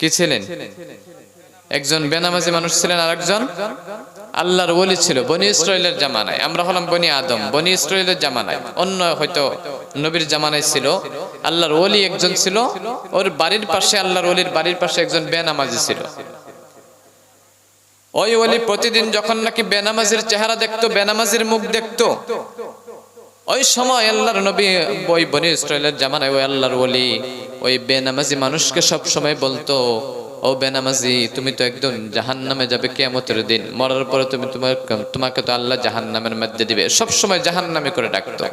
কি ছিলেন? একজন বেনামাজি মানুষ ছিলেন আর একজন আল্লাহর ওলি ছিল, বনি ইসরায়েলের জামানায়। আমরা হলাম বনি আদম, বনি ইসরায়েলের জামানায়। অন্য হয়তো নবীর জামানায় ছিল। আল্লাহর ওলি একজন ছিল, ওর বাড়ির পাশে, আল্লাহর ওলির বাড়ির পাশে একজন বেনামাজি ছিল। ওই ওলি প্রতিদিন যখন নাকি বেনামাজির চেহারা দেখতো, বেনামাজির মুখ দেখতো ওই সময় আল্লাহর নবী, ওই বনি ইসরায়েলের জামানায়, ওই আল্লাহর ওলি, ওই বেনামাজি মানুষকে সব সময় বলতো, ও বেনামাজি, তুমি তো একদম জাহান নামে যাবে কেমতের দিন। মরার পরে তুমি তোমার, তোমাকে তো আল্লাহ জাহান নামের মধ্যে দিবে। সব সময় জাহান নামে করে ডাকতো।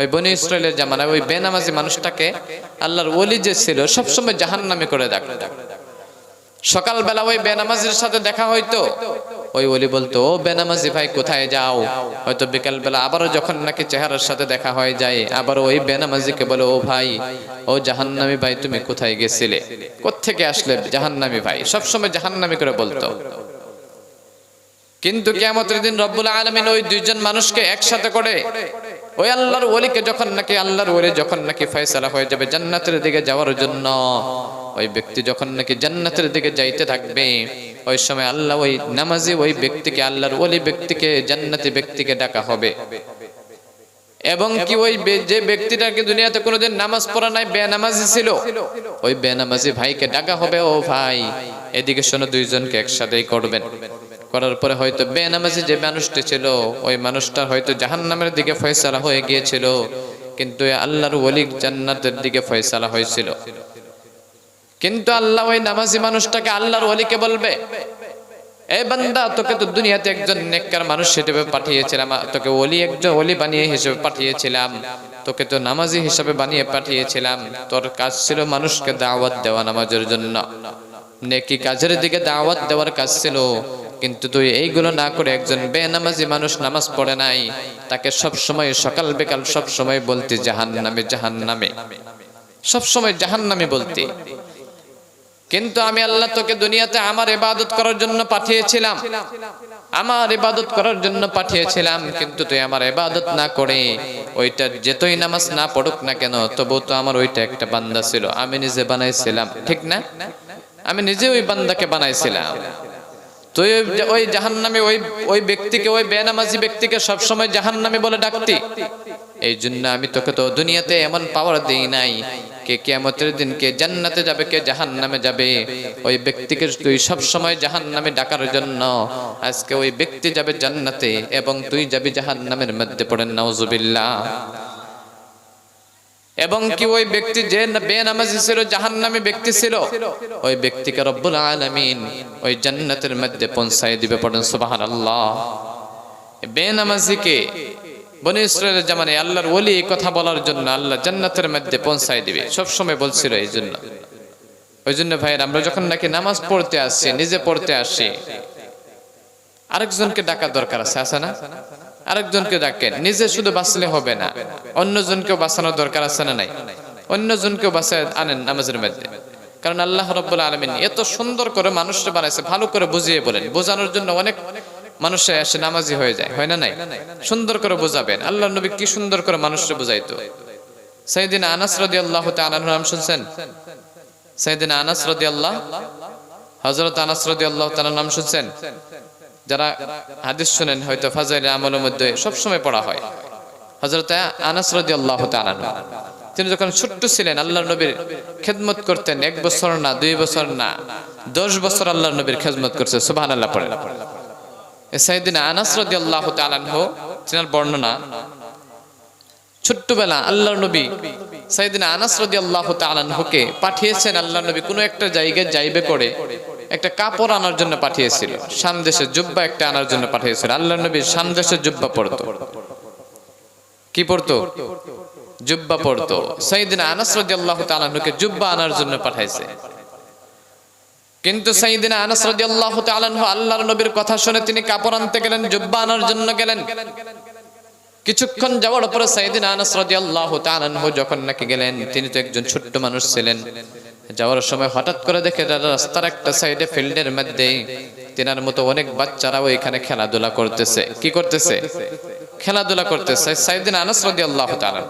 ওই বনি ইসরায়েলের জামানায়, ওই বেনামাজি মানুষটাকে আল্লাহর ওলি যে ছিল, সব সময় জাহান নামে করে ডাকতো। সকালবেলা ওই বেনামাজির সাথে দেখা হইতো। ওই ওলি বলতো, ও বেনামাজি ভাই, কোথায় যাও? হয়তো বিকালবেলা আবারও যখন নাকি চেহারার সাথে দেখা হয়ে যায় আবার ওই বেনামাজিকে বলে, ও ভাই, ও জাহান্নামি ভাই, তুমি কোথায় গেছিলে? কোত্থেকে আসলে জাহান্নামি ভাই? সবসময় জাহান্নামি করে বলতো। কিন্তু কেমতের দিন রব্বুল আলমিন ওই দুইজন মানুষকে একসাথে করে, ওই আল্লাহর ওলিকে যখন নাকি, আল্লাহর ওলি যখন নাকি ফয়সালা হয়ে যাবে জান্নাতের দিকে যাওয়ার জন্য ওই ব্যক্তি যখন নাকি জান্নাতের দিকে যাইতে থাকবে, ওই সময় আল্লাহ ওই নামাজি ওই ব্যক্তিকে, আল্লাহর ওলি ব্যক্তিকে, জান্নাতি ব্যক্তিকে ডাকা হবে। এবং কি ওই যে ব্যক্তিটাকে দুনিয়াতে কোনোদিন নামাজ পড়া নাই, বেনামাজি ছিল, ওই বেনামাজি ভাইকে ডাকা হবে, ও ভাই, এদিকে শোনো দুইজনকে একসাথেই করবেন। করার পরে হয়তো বেনামাজি যে মানুষটি ছিল, ওই মানুষটার হয়তো জাহান্নামের দিকে ফয়সালা হয়ে গিয়েছিল, কিন্তু আল্লাহর ওলি জান্নাতের দিকে ফয়সালা হয়েছিল। কিন্তু আল্লাহ ওই নামাজি মানুষটাকে আল্লাহর ওলিকে বলবে এই বান্দা, তোকে তো দুনিয়াতে একজন নেককার মানুষ হিসেবে পাঠিয়েছিলাম, তোকে ওলি একজন ওলি বানিয়ে হিসেবে পাঠিয়েছিলাম, তোকে তো নামাজি হিসেবে বানিয়ে পাঠিয়েছিলাম, তোর কাজ ছিল মানুষকে দাওয়াত দেওয়া নামাজের জন্য। নেকি কাজের দিকে দাওয়াত দেওয়ার কাজ ছিল, কিন্তু তুই এইগুলো না করে একজন বেনামাজি মানুষ নামাজ পড়ে নাই, তাকে সব সময় সকাল বিকাল সব সময় বলতে জাহান নামে জাহান নামে সব সময় জাহান নামে বলতে। কিন্তু আমি আল্লাহ তোকে দুনিয়াতে আমার ইবাদত করার জন্য পাঠিয়েছিলাম। আমার ইবাদত করার জন্য পাঠিয়েছিলাম, কিন্তু তুই আমার ইবাদত না করে ওইটা যেতই নামাজ না পড়ুক না কেন তবু তো আমার ওইটা একটা বান্দা ছিল। আমি নিজে বানাইছিলাম, ঠিক না? আমি নিজে ওই বান্দাকে বানাইছিলাম। তুই ওই- ওই জাহান্নামে ওই ওই ব্যক্তিকে, ওই বেনামাজি ব্যক্তিকে সবসময় জাহান্নামে বলে ডাকতি। এই জন্য আমি তোকে তো দুনিয়াতে এমন পাওয়ার দিই নাই। কে কেমতের দিন কে জান্নাতে যাবে, কে জাহান্নামে যাবে। ওই ব্যক্তিকে তুই সব সময় জাহান্নামে ডাকার জন্য আজকে ওই ব্যক্তি যাবে জান্নাতে এবং তুই যাবি জাহান্নামের মধ্যে পড়েন নাউজুবিল্লাহ। এবং কি ওই ব্যক্তি যে বেনামাজি ছিল, জাহান্নামী ব্যক্তি ছিল, ওই ব্যক্তিকে রব্বুল আলামিন ওই জান্নাতের মধ্যে পৌঁছায় দিবে, পড়েন সুবহানাল্লাহ। বেনামাজিকে বনি জামানে আল্লাহর ওলি এই কথা বলার জন্য আল্লাহ জান্নাতের মধ্যে পৌঁছায় দিবে। সব সময় বলছিল এই জন্য। ওই জন্য ভাইয়ের, আমরা যখন নাকি নামাজ পড়তে আসছি, নিজে পড়তে আসি আরেকজনকে ডাকার দরকার আছে আছে না? আরেকজনকে ডাকেন, নিজে শুধু বাঁচলে হবে না। অন্যজনকেও বাঁচানোর দরকার আছে না নাই? অন্যজনকেও বাঁচায় আনেন নামাজের মধ্যে। কারণ আল্লাহ রব্বুল আলমিন এত সুন্দর করে মানুষটা বানাইছে, ভালো করে বুঝিয়ে বলেন। বোঝানোর জন্য অনেক মানুষে এসে নামাজি হয়ে যায়, হয় না নাই? সুন্দর করে বোঝাবেন। আল্লাহ নবী কি সুন্দর করে মানুষটা বুঝাইতো। সাইদিন আনাস রদি আল্লাহ নাম শুনছেন? সাইদিন আনাস রদি আল্লাহ হজরত আনাস রদি আল্লাহ নাম শুনছেন? যারা হাদিস শুনেন, হয়তো ফাজাইল আমলের মধ্যে সবসময় পড়া হয়। হজরত আনাস রাজি আল্লাহ তিনি যখন ছোট্ট ছিলেন আল্লাহ নবীর খেদমত করতেন। এক বছর না, দুই বছর না, দশ বছর আল্লাহ নবীর খেদমত করছে সুবাহ আল্লাহ পড়ে সাইদিন আনাস রাজি আল্লাহ তালানহ তিনার বর্ণনা, ছোট্টবেলা আল্লাহ নবী সাইদিন আনাস রাজি আল্লাহ তালানহকে পাঠিয়েছেন আল্লাহ নবী কোনো একটা জায়গায় যাইবে করে একটা কাপড় আনার জন্য পাঠিয়েছিল সামদেশের জুব্বা একটা আনার জন্য পাঠিয়েছিল আল্লাহ নবী সামদেশের জুব্বা পড়তো কি পড়তো জুব্বা পড়তো সাইদিন আনাস রাদিয়াল্লাহু তাআলা নুকে জুব্বা আনার জন্য পাঠাইছে। কিন্তু সাইদিন আনাস রাদিয়াল্লাহু তাআলা আল্লাহর নবীর কথা শুনে তিনি কাপড় আনতে গেলেন, জুব্বা আনার জন্য গেলেন। কিছুক্ষণ যাওয়ার পরে সাইদিন আনাস রাদিয়াল্লাহু তাআলা যখন নাকি গেলেন, তিনি তো একজন ছোট্ট মানুষ ছিলেন। যাওয়ার সময় হঠাৎ করে দেখে তারা রাস্তার একটা সাইডে ফিল্ডের মধ্যে তিনার মতো অনেক বাচ্চারাও এখানে খেলাধুলা করতেছে। কি করতেছে? খেলাধুলা করতেছে। সাইদিন আনাস রাদিয়াল্লাহু তাআলা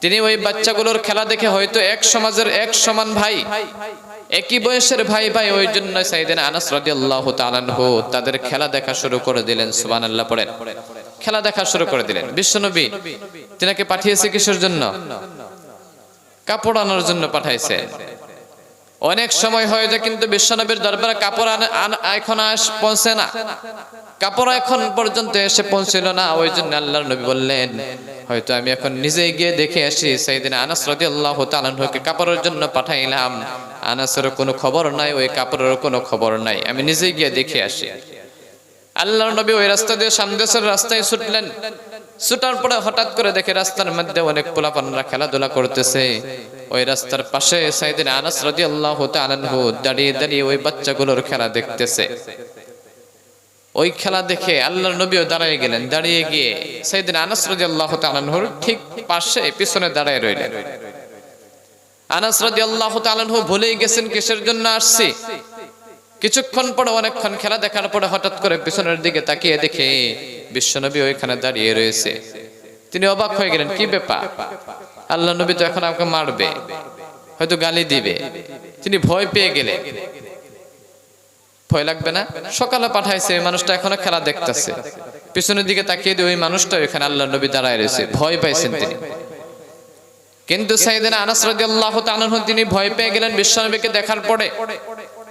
তিনি ওই বাচ্চাগুলোর খেলা দেখে হয়তো এক সমাজের এক সমান ভাই। একই বয়সের ভাই ভাই ওই জন্য সাইদিন আনাস রাদিয়াল্লাহু তাআলাহু তাদের খেলা দেখা শুরু করে দিলেন, সুবহানাল্লাহ পড়েন খেলা দেখা শুরু করে দিলেন। বিশ্বনবী, তিনাকে পাঠিয়েছে কিসের জন্য? কাপড় আনার জন্য পাঠাইছে। অনেক সময় হয়ে যায় কিন্তু বিশ্বনবীর দরবারে কাপড় এখন আস পৌঁছে না। কাপড় এখন পর্যন্ত এসে পৌঁছিল না, ওই জন্য আল্লাহ নবী বললেন, হয়তো আমি এখন নিজেই গিয়ে দেখে আসি সেই দিন আনাস রাদিয়াল্লাহু তাআলাকে কাপড়ের জন্য পাঠাইলাম। আনাসের কোনো খবর নাই, ওই কাপড়ের কোনো খবর নাই, আমি নিজেই গিয়ে দেখে আসি। আল্লাহর নবী ওই রাস্তা দিয়ে সামদেশের রাস্তায় ছুটলেন। ছুটার পরে হঠাৎ করে দেখে রাস্তার মধ্যে অনেক পোলাপানরা খেলাধুলা করতেছে। ওই রাস্তার পাশে সাইদিন আনাস রাদিয়াল্লাহু তাআলা আনহু দাঁড়িয়ে দাঁড়িয়ে ওই বাচ্চাগুলোর খেলা দেখতেছে। ওই খেলা দেখে আল্লাহ নবীও দাঁড়িয়ে গেলেন। দাঁড়িয়ে গিয়ে সাইদিন আনাস রাদিয়াল্লাহু তাআলা আনহুর ঠিক পাশে, পিছনে দাঁড়ায় রইলেন। আনাস রাদিয়াল্লাহু তাআলা আনহু ভুলেই গেছেন, কিসের জন্য আসছি? কিছুক্ষণ পরে অনেকক্ষণ খেলা দেখার পরে হঠাৎ করে পিছনের দিকে তাকিয়ে দেখে বিশ্বনবী ওইখানে দাঁড়িয়ে রয়েছে। তিনি অবাক হয়ে গেলেন, কি ব্যাপার? আল্লাহ নবী তো এখন আমাকে মারবে, হয়তো গালি দিবে। তিনি ভয় পেয়ে গেলেন। ভয় লাগবে না? সকালে পাঠাইছে, এই মানুষটা এখনও খেলা দেখতেছে। পিছনের দিকে তাকিয়ে দিয়ে ওই মানুষটা ওইখানে আল্লাহ নবী দাঁড়ায় রয়েছে। ভয় পাইছেন তিনি। কিন্তু তিনি ভয় পেয়ে গেলেন বিশ্বনবীকে দেখার পরে।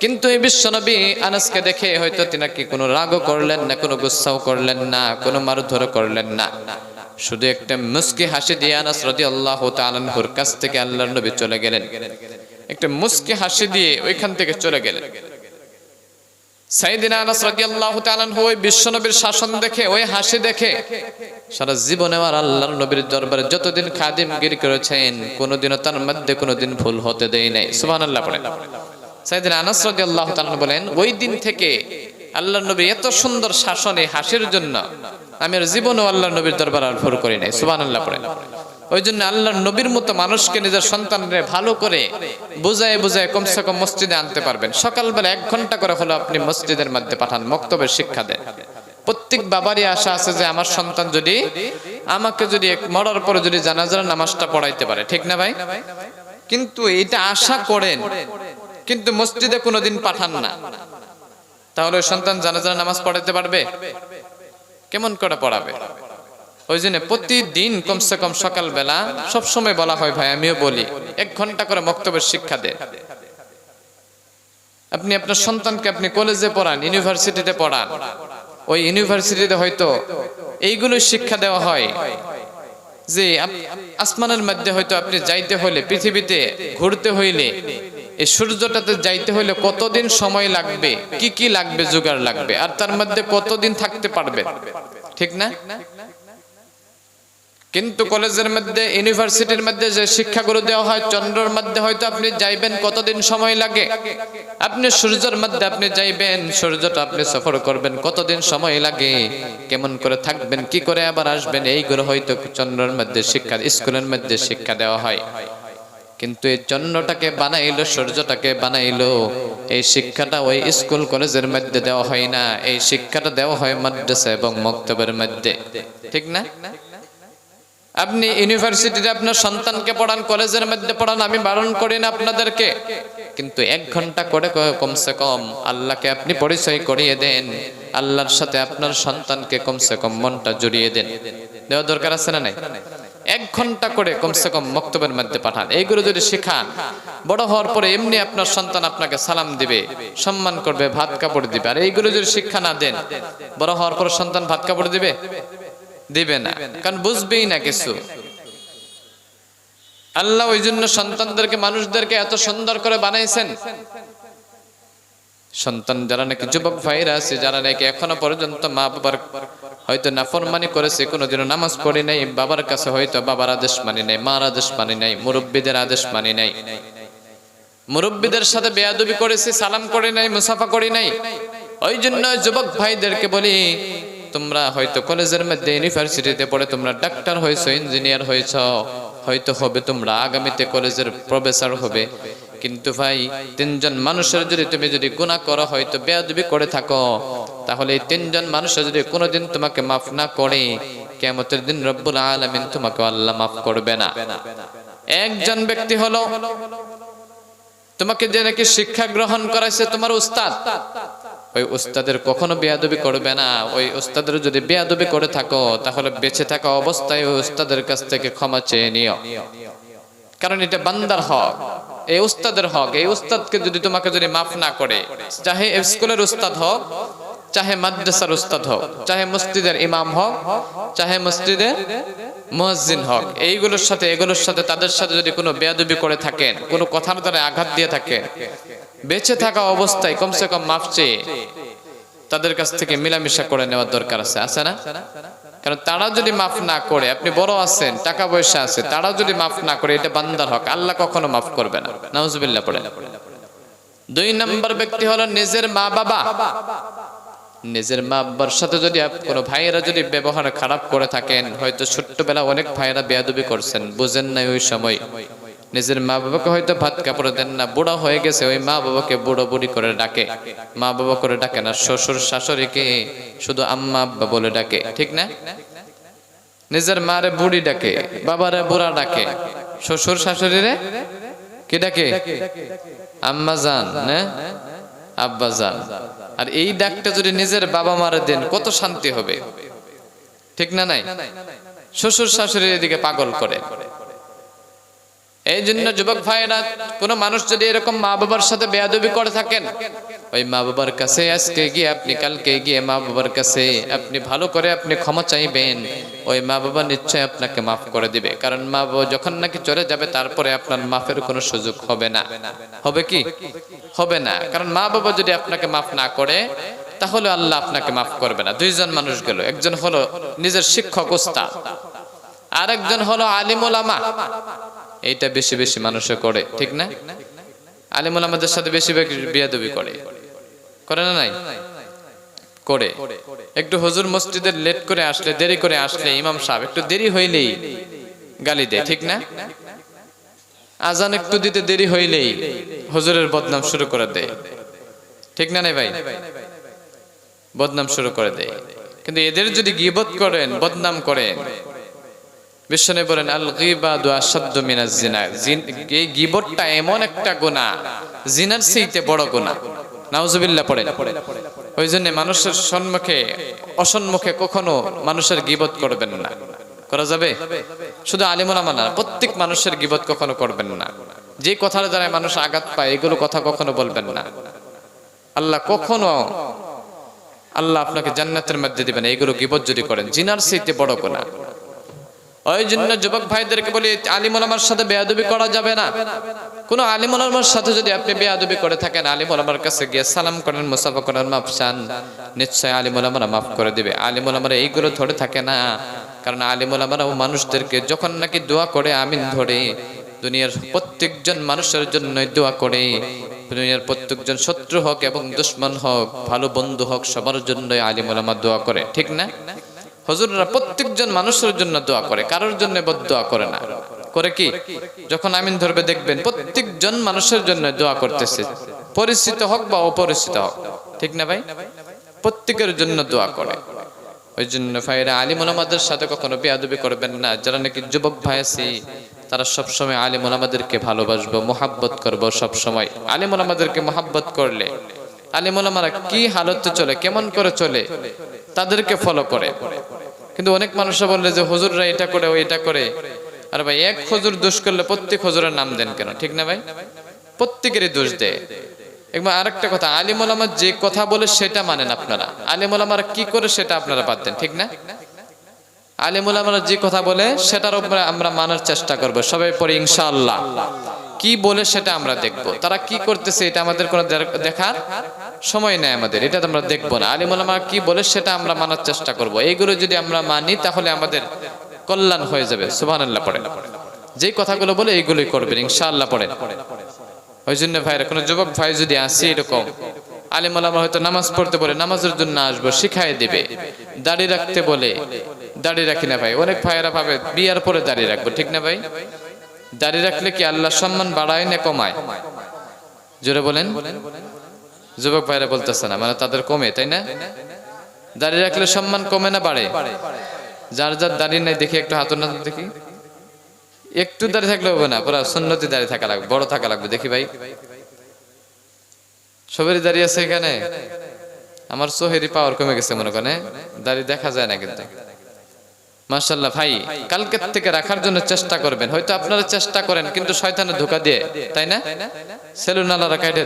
কিন্তু এই বিশ্বনবী আনাসকে দেখে হয়তো তিনি কি কোনো রাগও করলেন না, কোনো গুস্সাও করলেন না, কোনো মারধর করলেন না। শুধু একটা মুস্কি হাসি দিয়ে আনাস রাদিয়াল্লাহু তাআলা আনহুর কাছ থেকে আল্লাহর নবী চলে গেলেন। একটা মুস্কি হাসি দিয়ে ওইখান থেকে চলে গেলেন। বিশ্বনবীর শাসন দেখে, ওই হাসি দেখে সারা জীবনে আল্লাহর নবীর দরবারে যতদিন করেছেন, কোনোদিনও তার মধ্যে কোনোদিন ভুল হতে নাই। বলেন, ওই দিন থেকে আল্লাহর নবী এত সুন্দর শাসনে হাসির জন্য আমি আর জীবনেও আল্লাহর নবীর দরবার আর ভুল করি নাই। সুবহানাল্লাহ পড়েন। ওই জন্য আল্লাহর নবীর মতো মানুষকে নিজের সন্তানরে ভালো করে বুঝায় বুঝায় কমসে কম মসজিদে আনতে পারবেন। সকালবেলা এক ঘণ্টা করে হলো আপনি মসজিদের মধ্যে পাঠান, মক্তবের শিক্ষা দেন। প্রত্যেক বাবারই আশা আছে যে আমার সন্তান যদি আমাকে যদি মরার পরে যদি জানাজার নামাজটা পড়াইতে পারে, ঠিক না ভাই? কিন্তু এটা আশা করেন, কিন্তু মসজিদে কোনোদিন পাঠান না। তাহলে সন্তান জানাজার নামাজ পড়াইতে পারবে? কেমন করে পড়াবে? ওই জন্য প্রতিদিন কমসে কম সকালবেলা, সবসময় বলা হয়, ভাই, আমিও বলি, এক ঘণ্টা করে মক্তবের শিক্ষা দেন আপনি আপনার সন্তানকে আপনি কলেজে পড়ান, ইউনিভার্সিটিতে পড়ান, ওই ইউনিভার্সিটিতে হয়তো এইগুলো শিক্ষা দেওয়া হয় যে আসমানের মধ্যে হয়তো আপনি যাইতে হলে পৃথিবীতে ঘুরতে হইলে, এই সূর্যটাতে যাইতে হইলে কতদিন সময় লাগবে, কি কি লাগবে, জোগাড় লাগবে, আর তার মধ্যে কতদিন থাকতে পারবে? ঠিক না? কিন্তু কলেজের মধ্যে, ইউনিভার্সিটির মধ্যে যে শিক্ষাগুলো দেওয়া হয়, চন্দ্রর মধ্যে হয়তো আপনি যাইবেন, কতদিন সময় লাগে? আপনি সূর্যের মধ্যে আপনি যাইবেন, সূর্যটা আপনি সফর করবেন, কতদিন সময় লাগে? কেমন করে থাকবেন, কি করে আবার আসবেন? এইগুলো হয়তো চন্দ্রের মধ্যে শিক্ষা স্কুলের মধ্যে শিক্ষা দেওয়া হয়। কিন্তু এই চন্দ্রটাকে বানাইলো, সূর্যটাকে বানাইলো, এই শিক্ষাটা ওই স্কুল, কলেজের মধ্যে দেওয়া হয় না। এই শিক্ষাটা দেওয়া হয় মাদ্রাসা এবং মক্তবের মধ্যে। ঠিক না? আপনি ইউনিভার্সিটিতে আপনার সন্তানকে পড়ান, কলেজের মধ্যে পড়ান, আমি বারণ করি না আপনাদেরকে। কিন্তু এক ঘণ্টা করে কমসে কম আল্লাহকে আপনি পরিচয় করিয়ে দেন, আল্লাহর সাথে আপনার সন্তানকে কমসে কম মনটা জড়িয়ে দেন। দেওয়া দরকার আছে না নাই? এক ঘণ্টা করে কমসে কম মক্তবের মধ্যে পাঠান এইগুলো যদি শেখান, বড় হওয়ার পরে এমনি আপনার সন্তান আপনাকে সালাম দিবে, সম্মান করবে, ভাত কাপড় দিবে। আর এইগুলো যদি শিক্ষা না দেন, বড় হওয়ার পর সন্তান ভাত কাপড় দিবে? দিবে না, কারণ বুঝবেই না কিছু। আল্লাহ ওই জন্য সন্তানদেরকে, মানুষদেরকে এত সুন্দর করে বানাইছেন। সন্তান যারা নাকি যুবক ভাইরা আছে, যারা নাকি এখনও পর্যন্ত মা বাবার হয়তো নাফরমানি করেছে, কোনোদিনও নামাজ পড়ে নাই, বাবার কাছে হয়তো বাবার আদেশ মানি নাই, মার আদেশ মানি নাই, মুরব্বীদের আদেশ মানি নাই। মুরব্বীদের সাথে বেয়াদবি করেছি, সালাম করে নাই, মুসাফা করি নাই। ওই জন্য যুবক ভাইদেরকে বলি তোমরা হয়তো কলেজের মধ্যে ইউনিভার্সিটিতে পড়ে তোমরা ডাক্তার হয়েছো ইঞ্জিনিয়ার হয়েছ, হয়তো হবে তোমরা আগামীতে কলেজের প্রফেসর হবে। কিন্তু ভাই, তিনজন মানুষের যদি তুমি যদি গুণা করো, হয়তো বেয়াদবি করে থাকো। তাহলে এই তিনজন মানুষের যদি কোনোদিন তোমাকে মাফ না করে কেমতের দিন রব্বুল আলামিন তোমাকে আল্লাহ মাফ করবে না। একজন ব্যক্তি হলো, তোমাকে যে নাকি শিক্ষা গ্রহণ করাইছে তোমার উস্তাদ। ওই উস্তাদের কখনো বেয়াদবি করবে না। ওই উস্তাদের যদি বেয়াদবি করে থাকো, তাহলে বেঁচে থাকা অবস্থায় ওই উস্তাদের কাছ থেকে ক্ষমা চেয়ে নিও। কারণ এটা বান্দার হক। এই উস্তাদের হক। এই উস্তাদকে যদি তোমাকে যদি মাফ না করে, চাহে স্কুলের উস্তাদ হোক চাহে মাদ্রাসার উস্তাদ হোক, চাহে মসজিদের ইমাম হোক, চাহে মসজিদের মসজিদ হোক। এইগুলোর সাথে, এগুলোর সাথে তাদের সাথে যদি কোনো বেয়াদবি করে থাকেন, কোনো কথার দ্বারা আঘাত দিয়ে থাকেন, বেঁচে থাকা অবস্থায় কমসে কম মাফ চেয়ে তাদের কাছ থেকে মিলামিশা করে নেওয়ার দরকার আছে আছে না? কারণ তারা যদি মাফ না করে, আপনি বড় আছেন, টাকা পয়সা আছে, তারা যদি মাফ না করে, এটা বান্দার হক, আল্লাহ কখনো মাফ করবে না। নাউজুবিল্লাহ পড়ে দুই নম্বর ব্যক্তি হলো নিজের মা বাবা নিজের মা বাবার সাথে যদি কোনো ভাইয়েরা যদি ব্যবহার খারাপ করে থাকেন, হয়তো ছোট্টবেলা অনেক ভাইয়েরা বেয়াদবি করছেন, বুঝেন নাই ওই সময়। নিজের মা বাবাকে হয়তো ভাত কাপড় দেন না, বুড়া হয়ে গেছে, ওই মা বাবাকে বুড়ো বুড়ি করে ডাকে। মা বাবা করে ডাকে না, শ্বশুর শাশুড়িকে শুধু আম্মা আব্বা বলে ডাকে, ঠিক না? নিজের মারে বুড়ি ডাকে, বাবারে বুড়া ডাকে, শ্বশুর শাশুড়িরে কি ডাকে? আম্মা জান না আব্বা জান আর এই ডাকটা যদি নিজের বাবা মারে দেন, কত শান্তি হবে? ঠিক না নাই? শ্বশুর শাশুড়ির এদিকে পাগল করে। এই জন্য যুবক ভাইয়েরা, কোন মানুষ যদি এরকম মা বাবার সাথে বেয়াদবি করে থাকেন, ওই মা বাবার কাছে আজকে গিয়ে আপনি, কালকে গিয়ে মা বাবার কাছে আপনি ভালো করে আপনি ক্ষমা চাইবেন, ওই মা বাবা নিশ্চয় আপনাকে মাফ করে দিবে। কারণ মা বাবা যখন নাকি চলে যাবে, তারপরে আপনার মাফের কোনো সুযোগ হবে না। হবে কি? হবে না। কারণ মা বাবা যদি আপনাকে মাফ না করে, তাহলে আল্লাহ আপনাকে মাফ করবে না। দুইজন মানুষ গেল। একজন হলো নিজের শিক্ষক ওস্তাদ, আরেকজন হলো আলিমুল আমা এইটা বেশি বেশি মানুষে করে, ঠিক না? আলিমুল আমাদের সাথে বেশি বিয়াদবি করে। করে না নাই? করে। একটু হুজুর মসজিদের লেট করে আসলে, দেরি করে আসলে ইমাম সাহেব, একটু দেরি হইলেই গালি দেয়, ঠিক না? আজান একটু দিতে দেরি হইলেই হুজুরের বদনাম শুরু করে দেয়। ঠিক না নাই ভাই? বদনাম শুরু করে দেয়। কিন্তু এদের যদি গিবত করেন, বদনাম করেন বিশ্বনে বলেন, আল গিবাদু আসাদ্দু মিনাজ জিনা। এই গিবতটা এমন একটা গুনাহ জিনার চেয়ে বড় গুনাহ নাউজুবিল্লাহ পড়েন ওই জন্য মানুষের সম্মুখে, অসম্মুখে কখনো মানুষের গিবত করবেন না। করা যাবে? শুধু আলিমুলামা না, প্রত্যেক মানুষের গিবত কখনো করবেন না। যে কথার দ্বারা মানুষ আঘাত পায়, এগুলো কথা কখনো বলবেন না। আল্লাহ কখনো, আল্লাহ আপনাকে জান্নাতের মধ্যে দিবেন এইগুলো গিবত যদি করেন, জিনার চেয়ে বড় গুনাহ ওই জন্য যুবক ভাইদেরকে বলি, আলিমুল আমার সাথে বেয়াদবি করা যাবে না। কোন আলিমুল আমার সাথে যদি আপনি বেয়াদবি করে থাকেন, আলিমুল আমার কাছে গিয়ে সালাম করেন, মুসাফা করেন, মাফ চান। নিশ্চয় আলিমুল আমার মাফ করে দিবে। আলিমুল আমার এইগুলো ধরে থাকে না। কারণ আলিমুল আমার মানুষদেরকে যখন নাকি দোয়া করে, আমিন ধরে, দুনিয়ার প্রত্যেকজন মানুষের জন্য দোয়া করে, দুনিয়ার প্রত্যেকজন শত্রু হোক এবং দুশ্মন হোক, ভালো বন্ধু হোক, সবার জন্যই আলিমুল আমার দোয়া করে। ঠিক না? হজুররা প্রত্যেকজন মানুষের জন্য দোয়া করে, কারোর জন্য দোয়া করে না। করে কি? যখন আমিন ধরবে দেখবেন প্রত্যেকজন মানুষের জন্য দোয়া করতেছে, পরিচিত হোক বা অপরিচিত হোক। ঠিক না ভাই? প্রত্যেকের জন্য দোয়া করে। ওই জন্য ভাইরা আলী আমাদের সাথে কখনো বেয়াদবি করবেন না। যারা নাকি যুবক ভাই আছি, তারা সবসময় আলিমুল আমাদেরকে ভালোবাসবো, মোহাব্বত করব সবসময়। আলিমুল আমাদেরকে মোহাব্বত করলে আলিমুল আমারা কি হালতে চলে, কেমন করে চলে, তাদেরকে ফলো করে। কিন্তু অনেক মানুষ বললে যে, হুজুররা এটা করে ও এটা করে। আর ভাই, এক হুজুর দোষ করলে প্রত্যেক হুজুরের নাম দেন কেন? ঠিক না ভাই? প্রত্যেকেরই দোষ দেয়। একবার আরেকটা কথা আমার যে কথা বলে সেটা মানেন আপনারা। আমার কি করে সেটা আপনারা দেন, ঠিক না? আলিমুল আমরা যে কথা বলে, সেটার উপরে আমরা মানার চেষ্টা করব, সবাই পরে ইনশাআল্লাহ। কি বলে সেটা আমরা দেখব। তারা কি করতেছে এটা আমাদের কোনো দেখার সময় নেই আমাদের, এটা আমরা দেখব না। আলিমুল আমার কি বলে সেটা আমরা মানার চেষ্টা করব। এইগুলো যদি আমরা মানি, তাহলে আমাদের কল্যাণ হয়ে যাবে। সুবহানাল্লাহ পড়ে। যেই কথাগুলো বলে এইগুলোই করবেন, ইনশাআল্লাহ পড়ে। ওই জন্য ভাইরা, কোনো যুবক ভাই যদি আসে এরকম, আলিম আলামা হয়তো নামাজ পড়তে বলে, নামাজের জন্য আসব শিখাই দিবে। দাড়ি রাখতে বলে, দাড়ি রাখি না ভাই। অনেক ভাইয়েরা ভাবে, বিয়ার পরে দাড়ি রাখব, ঠিক না ভাই? দাড়ি রাখলে কি আল্লাহ সম্মান বাড়ায় না কমায়? জোরে বলেন। যুবক ভাইরা বলতেছে না মানে তাদের কমে, তাই না? দাড়ি রাখলে সম্মান কমে না বাড়ে? যার যার দাড়ি নাই, দেখি একটু হাত না দেখি। একটু দাঁড়িয়ে থাকলে হবে না, পুরা সুন্নতি দাঁড়িয়ে থাকা লাগবে, বড় থাকা লাগবে, দেখি ভাই। সবারই দাঁড়িয়ে আছে এখানে? আমার সোহেরি পাওয়ার কমে গেছে মনে করেন দাঁড়িয়ে দেখা যায় না কিন্তু। মাশাল্লাহ ভাই, কালকের থেকে রাখার জন্য চেষ্টা করবেন। হয়তো আপনারা চেষ্টা করেন, কিন্তু শয়তানে ধোকা দিয়ে, তাই না? সেলুন আলারা কাটে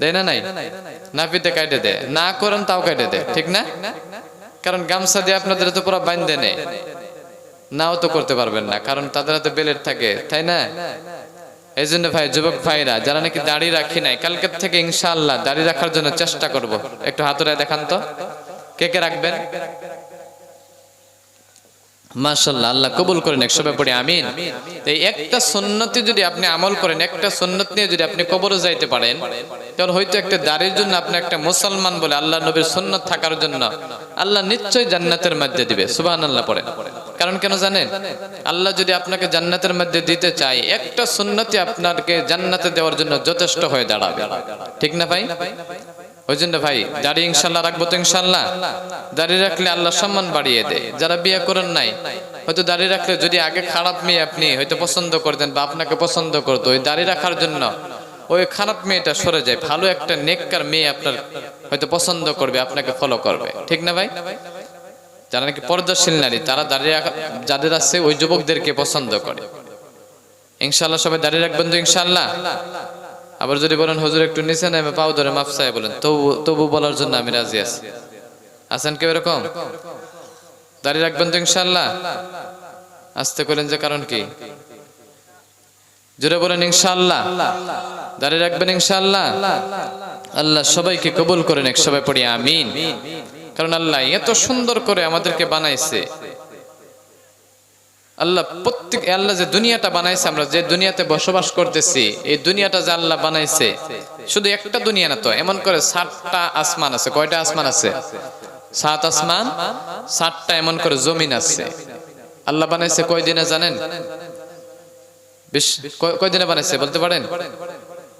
দেয় না নাই? নাপিতে কাটে দে। না করেন, তাও কাটে দে। ঠিক না? কারণ গামছা দিয়ে আপনাদের তো পুরো বাইন্দে নেই। নাও তো করতে পারবেন না, কারণ তাদের হাতে বেলেট থাকে, তাই না? এই জন্য ভাই, যুবক ভাইরা, যারা নাকি দাড়ি রাখি নাই, কালকের থেকে ইনশাল্লাহ দাড়ি রাখার জন্য চেষ্টা করব। একটু হাতুরায় দেখান তো। কে কে রাখবেন? মাশাল্লাহ আল্লাহ কবুল করেন একসবাই পড়ি, আমিন। এই একটা সুন্নতি যদি আপনি আমল করেন, একটা সুন্নত নিয়ে যদি আপনি কবরে যাইতে পারেন, তাহলে হয়তো একটা দাড়ির জন্য আপনি একটা মুসলমান বলে আল্লাহ নবীর সুন্নত থাকার জন্য আল্লাহ নিশ্চয়ই জান্নাতের মধ্যে দিবে, সুবহানাল্লাহ পড়েন কারণ কেন জানেন? আল্লাহ যদি আপনাকে জান্নাতের মধ্যে দিতে চায়, একটা সুন্নতি আপনাকে জান্নাতে দেওয়ার জন্য যথেষ্ট হয়ে দাঁড়াবে। ঠিক না ভাই? ওই জন্য ভাই, দাড়ি ইনশাল্লাহ রাখব তো ইনশাল্লাহ। রাখলে সম্মান বাড়িয়ে দেয় যারা নাই, হয়তো রাখলে যদি আগে খারাপ মেয়ে আপনি হয়তো পছন্দ বা আপনাকে পছন্দ করতো, ওই দাড়ি রাখার জন্য ওই খারাপ মেয়েটা সরে যায়। ভালো একটা নেককার মেয়ে আপনার হয়তো পছন্দ করবে, আপনাকে ফলো করবে। ঠিক না ভাই? যারা নাকি পর্দাশীল নারী, তারা দাঁড়িয়ে যাদের আছে ওই যুবকদেরকে পছন্দ করে। ইনশাল্লাহ সবাই দাঁড়িয়ে রাখবেন তো ইনশাল্লাহ? আবার যদি বলেন, হুজুর, একটু নিচে নেমে, পাও ধরে মাফ চাই, বলেন, তবু তবু বলার জন্য আমি রাজি আছি। আছেন কেউ এরকম? দাঁড়িয়ে রাখবেন তো ইনশাল্লাহ আসতে করেন যে কারণ কি? জোরে বলেন ইনশাল্লাহ দাঁড়িয়ে রাখবেন ইনশাল্লাহ আল্লাহ সবাইকে কবুল করেন এক সবাই পড়ি, আমিন। কারণ আল্লাহ এত সুন্দর করে আমাদেরকে বানাইছে। আল্লাহ প্রত্যেক আল্লাহ যে দুনিয়াটা বানাইছে, আমরা যে দুনিয়াতে বসবাস করতেছি, এই দুনিয়াটা যে আল্লাহ বানাইছে, শুধু একটা দুনিয়া না তো, এমন করে সাতটা আসমান আছে। কয়টা আসমান আছে? সাত আসমান, সাতটা এমন করে জমিন আছে। আল্লাহ বানাইছে কয় দিনে জানেন? বেশ- কয়- কয় দিনে বানাইছে বলতে পারেন?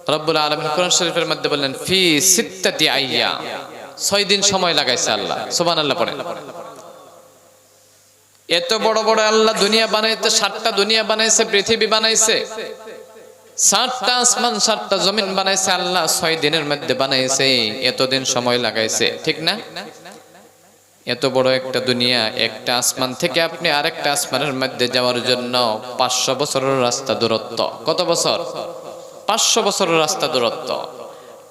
রব্বুল আলমিন কোরআন শরীফের মধ্যে বললেন, ফি সিত্তাতি আইয়া ছয় দিন সময় লাগাইছে আল্লাহ। সুবান আল্লাহ পড়েন। এত বড় বড় আল্লাহ দুনিয়া বানাইতে, সাতটা দুনিয়া বানাইছে, পৃথিবী বানাইছে। সাতটা আসমান, সাতটা জমিন বানাইছে, আল্লাহ ছয় দিনের মধ্যে বানাইছে, এতদিন সময় লাগাইছে। ঠিক না? এত বড় একটা দুনিয়া, একটা আসমান থেকে আপনি আরেকটা আসমানের মধ্যে যাওয়ার জন্য পাঁচশো বছরের রাস্তা দূরত্ব। কত বছর? পাঁচশো বছরের রাস্তা দূরত্ব।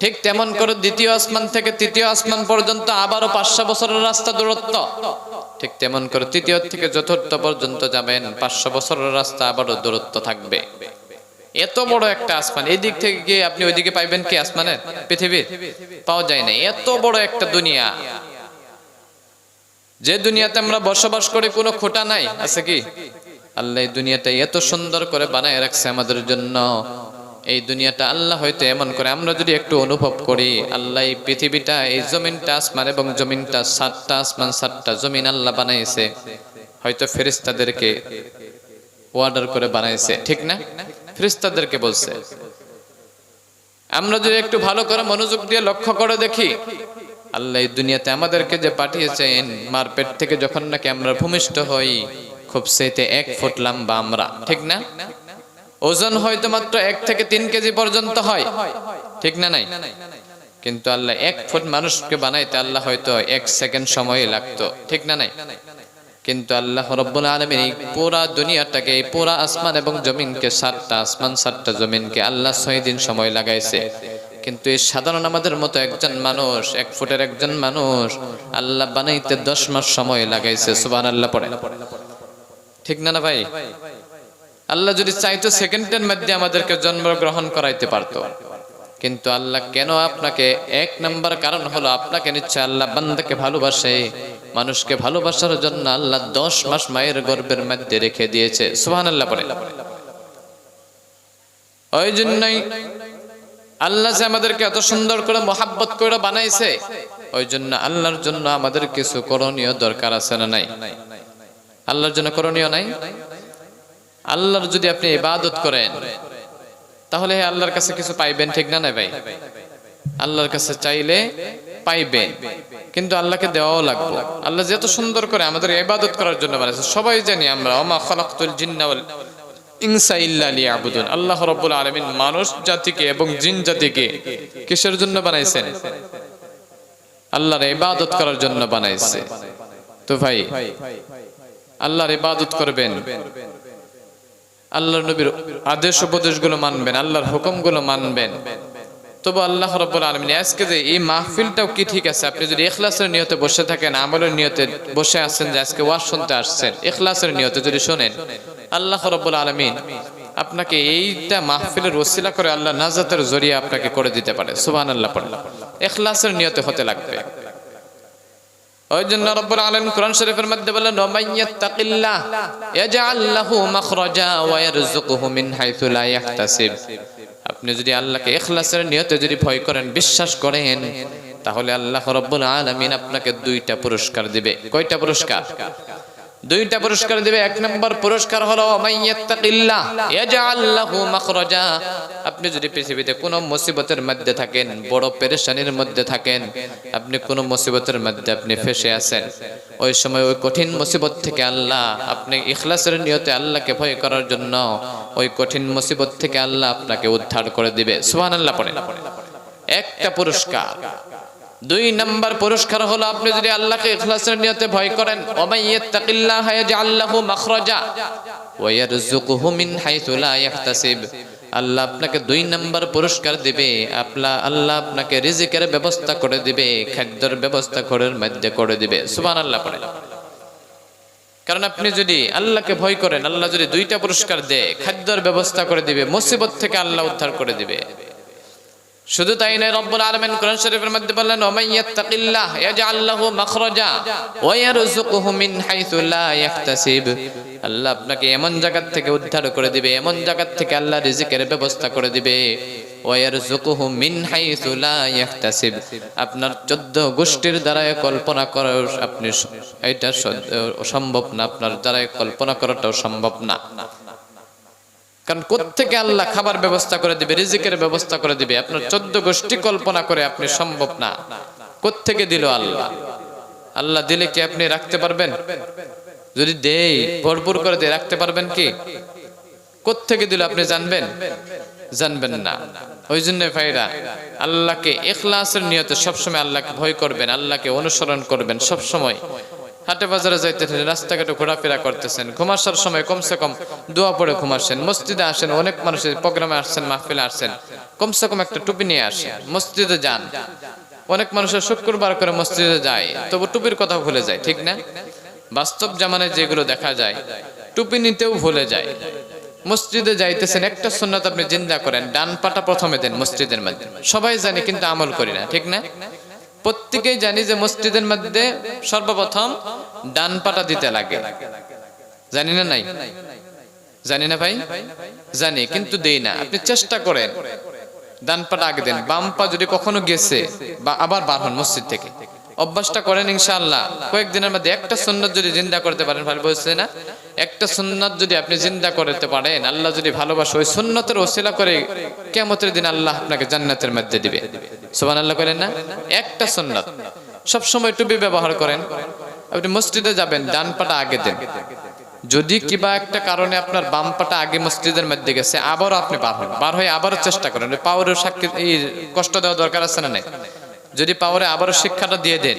ঠিক তেমন করে দ্বিতীয় আসমান থেকে তৃতীয় আসমান পর্যন্ত আবারও পাঁচশো বছরের রাস্তা দূরত্ব। ঠিক তেমন করে তৃতীয় থেকে চতুর্থ পর্যন্ত যাবেন। পাঁচশো বছরের রাস্তা আবারও দূরত্ব থাকবে। এত বড় একটা আসমান। এই দিক থেকে গিয়ে আপনি ওইদিকে পাইবেন কি আসমানের? পৃথিবীর? পাওয়া যায় না এত বড় একটা দুনিয়া। যে দুনিয়াতে আমরা বসবাস করি, কোনো খোটা নাই। আছে কি? আল্লাহ দুনিয়াটা এত সুন্দর করে বানায় রাখছে আমাদের জন্য। এই দুনিয়াটা আল্লাহ হয়তো এমন করে, আমরা যদি একটু অনুভব করি, আল্লাহ এই পৃথিবীটা, এই জমিনটা আসমান এবং জমিনটা সাতটা আসমান, সাতটা জমিন আল্লাহ বানাইছে। হয়তো ফেরিস্তাদেরকে অর্ডার করে বানাইছে, ঠিক না? ফেরিস্তাদেরকে বলছে। আমরা যদি একটু ভালো করে মনোযোগ দিয়ে লক্ষ্য করে দেখি, আল্লাহ এই দুনিয়াতে আমাদেরকে যে পাঠিয়েছেন, মারপেট থেকে যখন নাকি আমরা ভূমিষ্ঠ হই, খুব সেতে এক ফুট লম্বা আমরা, ঠিক না? ওজন হয়তো মাত্র এক থেকে তিন কেজি পর্যন্ত হয়। ঠিক না নাই? কিন্তু আল্লাহ এক ফুট মানুষকে বানাইতে আল্লাহ হয়তো এক সেকেন্ড সময় লাগতো। ঠিক না নাই? কিন্তু আল্লাহ রব্বুল আলমিন এই পুরা দুনিয়াটাকে, এই পুরা আসমান এবং জমিনকে, সাতটা আসমান, সাতটা জমিনকে আল্লাহ ছয় দিন সময় লাগাইছে। কিন্তু এই সাধারণ আমাদের মতো একজন মানুষ, এক ফুটের একজন মানুষ আল্লাহ বানাইতে দশ মাস সময় লাগাইছে। সুবান আল্লাহ পড়ে। ঠিক না না ভাই? আল্লাহ যদি চাইতো সেকেন্ডের মধ্যে আমাদেরকে জন্মগ্রহণ করাইতে পারতো। কিন্তু আল্লাহ কেন আপনাকে এক নাম্বার কারণ হলো আপনাকে নিশ্চয় আল্লাহ বান্দাকে ভালোবাসে, মানুষকে ভালোবাসার জন্য আল্লাহ দশ মাস মায়ের গর্বের মধ্যে রেখে দিয়েছে। সুহান আল্লাহ পরে ওই জন্যই আল্লাহ যে আমাদেরকে এত সুন্দর করে মহাব্বত করে বানাইছে ওই জন্য আল্লাহর জন্য আমাদের কিছু করণীয় দরকার আছে না নাই? আল্লাহর জন্য করণীয় নাই? আল্লাহর যদি আপনি ইবাদত করেন, তাহলে আল্লাহর কাছে কিছু পাইবেন, ঠিক না ভাই? আল্লাহর কাছে চাইলে পাইবেন, কিন্তু আল্লাহকে দেওয়াও লাগবে। আল্লাহ যে এত সুন্দর করে আমাদের ইবাদত করার জন্য বানাইছে, সবাই জানি আমরা, ওমা খলাকতুল জিন্না ওয়াল ইনসা ইল্লা লিয়াবুদুন। আল্লাহ রাব্বুল আলামিন মানুষ জাতিকে এবং জিন জাতিকে কিসের জন্য বানাইছেন? আল্লাহর ইবাদত করার জন্য বানাইছে। তো ভাই, আল্লাহর ইবাদত করবেন? আল্লাহর নবীর আদেশ উপদেশগুলো মানবেন, আল্লাহর হুকুমগুলো মানবেন। তবু আল্লাহ রব্বুল আলমিন আজকে যে এই মাহফিলটাও কি ঠিক আছে? আপনি যদি ইখলাসের নিয়তে বসে থাকেন, আমলের নিয়তে বসে আছেন যে আজকে ওয়াজ শুনতে আসছেন এখলাসের নিয়তে যদি শোনেন, আল্লাহ রব্বুল আলমিন আপনাকে এইটা মাহফিলের ওসিলা করে আল্লাহ নাজাতের জরিয়া আপনাকে করে দিতে পারে। সুবান আল্লাহ পড়ে। ইখলাসের নিয়তে হতে লাগবে। ওই জন্য রব্বুল আলামিন শরীফের মধ্যে বলেন ইয়াজআল লাহু মাখরাজা ওয়া ইয়ারযুকুহু মিন হাইসু লা ইয়াহতাসিব আপনি যদি আল্লাহকে ইখলাসের নিয়তে যদি ভয় করেন, বিশ্বাস করেন, তাহলে আল্লাহ রব্বুল আলামিন আপনাকে দুইটা পুরস্কার দিবে। কয়টা পুরস্কার? দুইটা পুরস্কার দিবে, এক নম্বর পুরস্কার হলো আপনি যদি পৃথিবীতে কোনো মুসিবতের মধ্যে থাকেন, বড় পেরেশানির মধ্যে থাকেন, আপনি কোনো মুসিবতের মধ্যে আপনি ফেসে আছেন। ওই সময় ওই কঠিন মুসিবত থেকে আল্লাহ আপনি ইখলাসের নিয়তে আল্লাহকে ভয় করার জন্য ওই কঠিন মুসিবত থেকে আল্লাহ আপনাকে উদ্ধার করে দিবে। সুবহানাল্লাহ পড়ে একটা পুরস্কার। দুই নাম্বার পুরস্কার হলো আপনি যদি আল্লাহকে ইখলাসের নিয়তে ভয় করেন ওমাইয়াত্তাকিল্লাহ ইয়াজআল লাহু মাখরাজা ওয়া ইয়ারযুকুহু মিন হাইথু লা ইয়াহতাসিব আল্লাহ আপনাকে দুই নাম্বার পুরস্কার দিবে, আপলা আল্লাহ আপনাকে রিজিকের ব্যবস্থা করে দিবে, খাদ্যের ব্যবস্থা ঘরের মধ্যে করে দিবে। সুবহানাল্লাহ পড়ে। কারণ আপনি যদি আল্লাহকে ভয় করেন, আল্লাহ যদি দুইটা পুরস্কার দেয়, খাদ্যের ব্যবস্থা করে দিবে, মুসিবত থেকে আল্লাহ উদ্ধার করে দিবে। শুধু তাই নয়, রব্বুল আলামিন কোরআন শরীফের মধ্যে বললেন আল্লাহ আপনাকে এমন জায়গা থেকে উদ্ধার করে দিবে, এমন জায়গা থেকে আল্লাহ রিজিকের ব্যবস্থা করে দিবে। আপনার 14 গোষ্ঠীর দ্বারা কল্পনা করা আপনি এটা সম্ভব না, আপনার দ্বারা কল্পনা করাটাও সম্ভব না। কারণ কোত্থেকে আল্লাহ খাবার ব্যবস্থা করে দিবে, রিজিকের ব্যবস্থা করে দিবে, আপনার চোদ্দ গোষ্ঠী কল্পনা করে আপনি সম্ভব না। কোত্থেকে দিল আল্লাহ? আল্লাহ দিলে কি আপনি রাখতে পারবেন? যদি দেই, ভরপুর করে দিয়ে রাখতে পারবেন কি? কোত্থেকে দিল আপনি জানবেন? জানবেন না। ওই জন্য ভাইরা, আল্লাহকে এখলাসের নিয়তে সবসময় আল্লাহকে ভয় করবেন, আল্লাহকে অনুসরণ করবেন সবসময়। হাটে বাজারে যাইতেছেন, রাস্তাঘাটে ঘোরাফেরা করতেছেন, ঘুমাসার সময় কমসে কম দোয়া পড়ে ঘুমাসেন, মসজিদে আসেন, অনেক মানুষের প্রোগ্রামে আসছেন, মাহফিলে আসছেন, কমসে কম একটা টুপি নিয়ে আসেন, মসজিদে যান। অনেক মানুষের শুক্রবার করে মসজিদে যায়, তবু টুপির কথা ভুলে যায়, ঠিক না? বাস্তব জামানায় যেগুলো দেখা যায়, টুপি নিতেও ভুলে যায়। মসজিদে যাইতেছেন, একটা সুন্নাত আপনি জিন্দা করেন, ডান পাটা প্রথমে দেন মসজিদের মধ্যে। সবাই জানে, কিন্তু আমল করি না, ঠিক না? প্রত্যেকেই জানি যে মসজিদের মধ্যে সর্বপ্রথম ডান পাটা দিতে লাগে। জানি না নাই? জানি না ভাই? জানি, কিন্তু দেই না। আপনি চেষ্টা করেন। ডান পাটা আগে দেন, বাম পা যদি কখনো গেছে বা আবার বার হন মসজিদ থেকে। অভ্যাসটা করেন ইনশাআল্লাহ। কয়েকদিনের মধ্যে একটা সুন্নত যদি জিন্দা করতে পারেন, ভালো বলছে না? একটা সুন্নত যদি আপনি জিন্দা করতে পারেন, আল্লাহ যদি ভালোবাসে, ওই সুন্নতের ওসিলা করে কেমতের দিন আল্লাহ আপনাকে জান্নাতের মধ্যে দিবে। সুবান আল্লাহ করেন না? একটা সুন্নত। সব সময় টুপি ব্যবহার করেন। আপনি মসজিদে যাবেন, ডান পাটা আগে দেন। যদি কিবা একটা কারণে আপনার বাম পাটা আগে মসজিদের মধ্যে গেছে, আবারও আপনি বার হন। বার হয়ে আবারও চেষ্টা করেন। পাওয়ারের সাক্ষী কষ্ট দেওয়া দরকার আছে না নাই? যদি পাওয়ারে আবারও শিক্ষাটা দিয়ে দেন,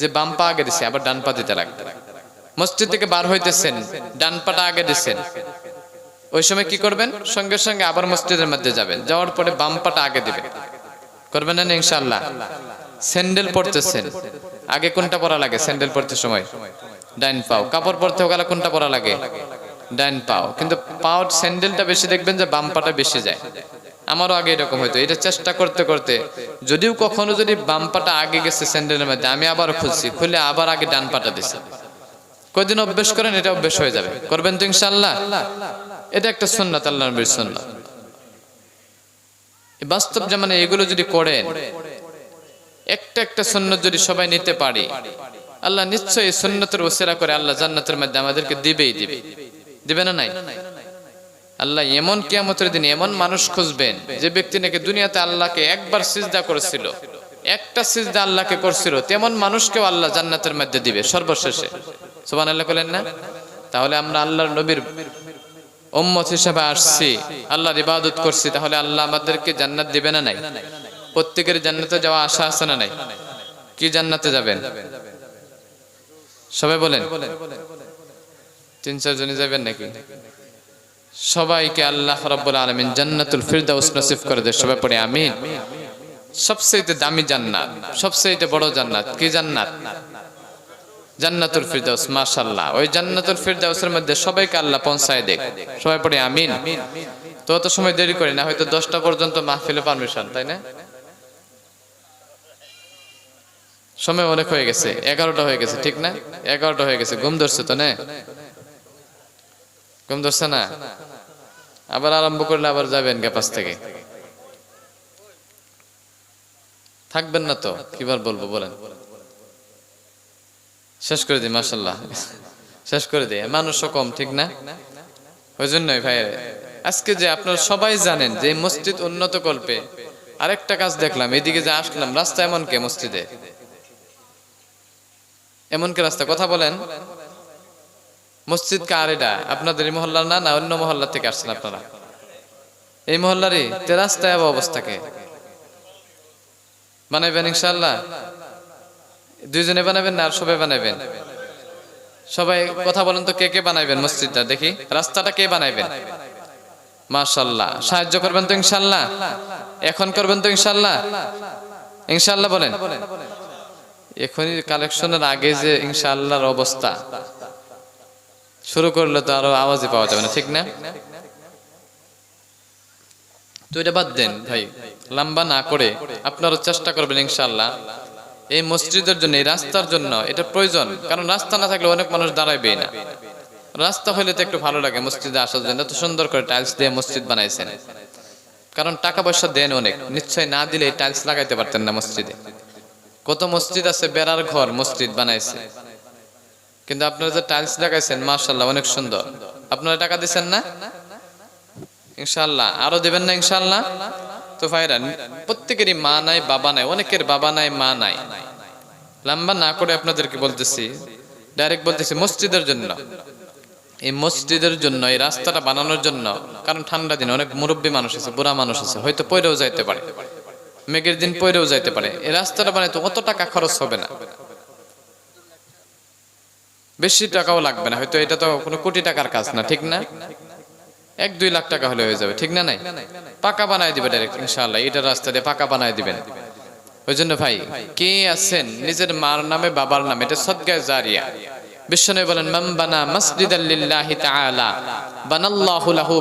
যে বাম পা আগে দিছে, আবার ডান পা দিতে লাগবে। মসজিদ থেকে বার হইতেছেন, ডান পাটা আগে দিচ্ছেন ওই সময় কি করবেন? সঙ্গে সঙ্গে আবার মসজিদের মধ্যে যাবেন। যাওয়ার পরে বাম পাটা আগে দিবেন। করবেন না ইনশাল্লাহ স্যান্ডেল পরতেছেন। আগে কোনটা পরা লাগে? স্যান্ডেল পরতে সময়। ডাইন পাও। কাপড় পরতে গেলে কোনটা পরা লাগে? ডাইন পাও। কিন্তু পাও স্যান্ডেলটা বেশি দেখবেন যে বাম পাটা বেশি যায়। আমারও আগে এরকম হইতো। এটা চেষ্টা করতে করতে, যদিও কখনো যদি বাম পাটা আগে গেছে স্যান্ডেলের মধ্যে, আমি আবার খুলছি, খুলে আবার আগে ডান পাটা দিছি। কয়দিন অভ্যেস করেন, এটা অভ্যেস হয়ে যাবে। করবেন তো ইনশাল্লাহ এটা একটা সুন্নাত আল্লাহ নবীর সুন্নাত। বাস্তব জামানে এগুলো যদি করেন, একটা একটা সুন্নত যদি সবাই নিতে পারে, আল্লাহ নিশ্চয়ই সুন্নতের ওসেরা করে আল্লাহ জান্নাতের মধ্যে আমাদেরকে দিবেই দিবে। দিবে না নাই? আল্লাহ এমন কিয়ামতের দিন এমন মানুষ খুঁজবেন যে ব্যক্তি নাকি দুনিয়াতে আল্লাহকে একবার সিজদা করেছিল। একটা সিজদা আল্লাহকে করছিল, তেমন মানুষকেও আল্লাহ জান্নাতের মধ্যে দিবে সর্বশেষে। সুবান আল্লাহ বলেন না? তাহলে আমরা আল্লাহর নবীর উম্মত হিসাবে আসছি, আল্লাহর ইবাদত করছি, তাহলে আল্লাহ আমাদেরকে জান্নাত দিবে না নাই? প্রত্যেকের জান্নাতে যাওয়া আশা আছে না নাই? কি জান্নাতে যাবেন? সবাই বলেন। তিন চার জনে যাবেন নাকি? সবাইকে আল্লাহ রাব্বুল আলামিন জান্নাতুল ফিরদাউস নসিব করে দেয়, সবাই পড়ে আমিন। সবচেয়ে দামি জান্নাত সবচেয়ে বড় জান্নাত কি জান্নাত? জান্নাতুল ফিরদাউস, মাশাআল্লাহ। ওই জান্নাতুল ফিরদাউসের মধ্যে সবাইকে আল্লাহ পৌঁছায় দেখ সবাই পড়ে আমিন। তো অত সময় দেরি করি না, হয়তো দশটা পর্যন্ত মাহফিলে পারমিশন, তাই না? সময় অনেক হয়ে গেছে, এগারোটা হয়ে গেছে, ঠিক না? এগারোটা হয়ে গেছে, ঘুম ধরছে তো, না? ঘুম ধরছে না? আবার আরম্ভ করলে আবার যাবেন গ্যাপাস থেকে। থাকবেন না তো কিবার বলব বলেন? শেষ করে দিই মাসাল্লাহ শেষ করে দিই। মানুষও কম, ঠিক না? ওই জন্যই ভাই আজকে যে আপনারা সবাই জানেন যে মসজিদ উন্নত কল্পে আরেকটা কাজ দেখলাম, এদিকে যে আসলাম, রাস্তা এমন কে মসজিদে? এমন কে রাস্তা? কথা বলেন। মসজিদ কার এটা? আপনাদের এই মহল্লার না? না, অন্য মহল্লা থেকে আসছেন আপনারা। এই মহল্লারই? রাস্তায় আবার অবস্থাকে বানাইবেন ইনশাল্লাহ দুইজনে বানাবেন না আর সবাই বানাবেন সবাই কথা বলেন তো কে কে বানাইবেন মসজিদটা? দেখি। রাস্তাটা কে বানাইবেন? মাশাল্লাহ সাহায্য করবেন তো ইনশাল্লাহ এখন করবেন তো ইনশাল্লাহ ইনশাল্লাহ বলেন। এখনই কালেকশনের আগে যে ইনশাল্লাহর অবস্থা। শুরু করলে তো আরও আওয়াজই পাওয়া যাবে না, ঠিক না? তো এটা বাদ দেন ভাই, লম্বা না করে আপনারা চেষ্টা করবেন ইনশাআল্লাহ। এই মসজিদের জন্য, এই রাস্তার জন্য এটা প্রয়োজন, কারণ রাস্তা না থাকলে অনেক মানুষ দাঁড়াইবে না। রাস্তা হলে তো একটু ভালো লাগে মসজিদে আসার জন্য, এত সুন্দর করে টাইলস দিয়ে মসজিদ বানাইছেন। কারণ টাকা পয়সা দেন অনেক, নিশ্চয় না দিলে টাইলস লাগাইতে পারতেন না মসজিদে। কত মসজিদ আছে, বেড়ার ঘর মসজিদ বানাইছে। কিন্তু আপনারা যে টাইলস লাগাইছেন মার্শাল্লাহ অনেক সুন্দর। আপনারা টাকা দিচ্ছেন না? ইনশাল্লাহ আরও দেবেন না ইনশাল্লাহ তো ভাইরা প্রত্যেকেরই মা নাই, বাবা নাই, অনেকের বাবা নাই, মা নাই। লম্বা না করে আপনাদেরকে বলতেছি ডাইরেক্ট বলতেছি মসজিদের জন্য। এই মসজিদের জন্য, এই রাস্তাটা বানানোর জন্য, কারণ ঠান্ডা দিনে অনেক মুরব্বী মানুষ আছে, বুড়া মানুষ আছে, হয়তো পয়রেও যাইতে পারে। মেঘের দিন পয়রেও যাইতে পারে। এই রাস্তাটা বানাইতে অত টাকা খরচ হবে না। বেশি টাকাও লাগবে না, হয়তো এটা তো কোনো কোটি টাকার কাজ না, ঠিক না? এক, দুই লাখ টাকা হলে হয়ে যাবে, ঠিক না নাই? পাকা বানাই দিবে ডাইরেক্ট ইনশাল্লাহ এটা রাস্তা দিয়ে পাকা বানাই দিবেন। ওই জন্য ভাই, কে আছেন? নিজের মার নামে, বাবার নামে, এটা সদ্গায় জারিয়া। বিশ্বনবী বলেন, মান বানা মাসজিদাল লিল্লাহি তাআলা, বানাল্লাহু লাহু